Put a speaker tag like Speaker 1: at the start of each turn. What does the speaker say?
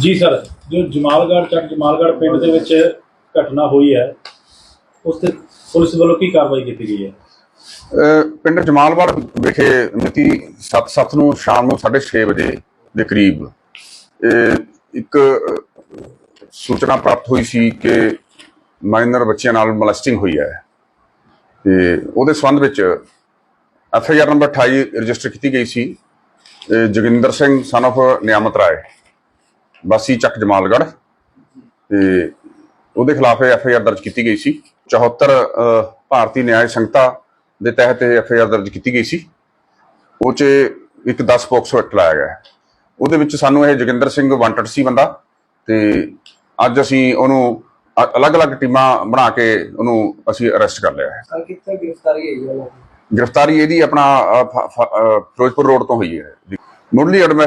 Speaker 1: ਜੀ ਸਰ ਜੋ ਜਮਾਲਗੜ੍ਹ ਚੱਕ ਜਮਾਲਗੜ੍ਹ ਪਿੰਡ ਦੇ ਵਿੱਚ ਘਟਨਾ ਹੋਈ ਹੈ ਉਸ ਤੇ ਪੁਲਿਸ ਵੱਲੋਂ ਕੀ ਕਾਰਵਾਈ ਕੀਤੀ ਗਈ ਹੈ?
Speaker 2: ਅਹ ਪਿੰਡ ਜਮਾਲਗੜ੍ਹ ਵਿਖੇ ਮਿਤੀ 7/7 ਨੂੰ ਸ਼ਾਮ ਨੂੰ 6:30 ਵਜੇ ਦੇ ਕਰੀਬ ਇਹ ਇੱਕ ਅਹ, ਸੂਚਨਾ ਪ੍ਰਾਪਤ ਹੋਈ ਸੀ ਕਿ ਮਾਈਨਰ ਬੱਚਿਆਂ ਨਾਲ ਮਲਸਟਿੰਗ ਹੋਈ ਹੈ। ਤੇ ਉਹਦੇ ਸੰਬੰਧ ਵਿੱਚ F I R number 28 register ਕੀਤੀ ਗਈ ਸੀ। ਇਹ ਜੋਗਿੰਦਰ ਸਿੰਘ ਸਨ of ਨਿਆਮਤ ਰਾਏ। ਵਾਸੀ ਚੱਕ ਜਮਾਲਗੜ੍ਹ। ਤੇ ਉਹਦੇ ਖਿਲਾਫ ਐਫ ਆਈ ਆਰ ਦਰਜ ਕੀਤੀ ਗਈ ਸੀ। 74 ਅਹ, ਭਾਰਤੀ ਨਿਆਂ ਸੰਹਿਤਾ ਦੇ ਤਹਿਤ ਐਫ ਆਈ ਆਰ ਦਰਜ ਕੀਤੀ ਗਈ ਸੀ। ਉਹ 'ਚ ਇੱਕ 10 ਪੋਕਸੋ ਐਕਟ ਲਾਇਆ ਗਿਆ। ਉਹਦੇ ਵਿੱਚ ਸਾਨੂੰ ਇਹ ਜੋਗਿੰਦਰ ਸਿੰਘ ਵਾਂਟਡ ਸੀ ਬੰਦਾ ਤੇ ਅੱਜ ਅਸੀਂ ਉਹਨੂੰ ਅਲੱਗ-ਅਲੱਗ ਟੀਮਾਂ ਬਣਾ ਕੇ ਉਹਨੂੰ ਅਸੀਂ ਅਰੈਸਟ ਕਰ ਲਿਆ ਹੈ।
Speaker 3: ਸਰ ਕਿੱਥੇ ਗ੍ਰਿਫਤਾਰੀ ਹੋਈ ਹੈ
Speaker 2: ਗ੍ਰਿਫਤਾਰੀ ਇਹਦੀ ਆਪਣਾ ਫਿਰੋਜ਼ਪੁਰ ਰੋਡ ਤੋਂ ਹੋਈ ਹੈ। ਮੁੱਢਲੀ ਐਡਮਿਸ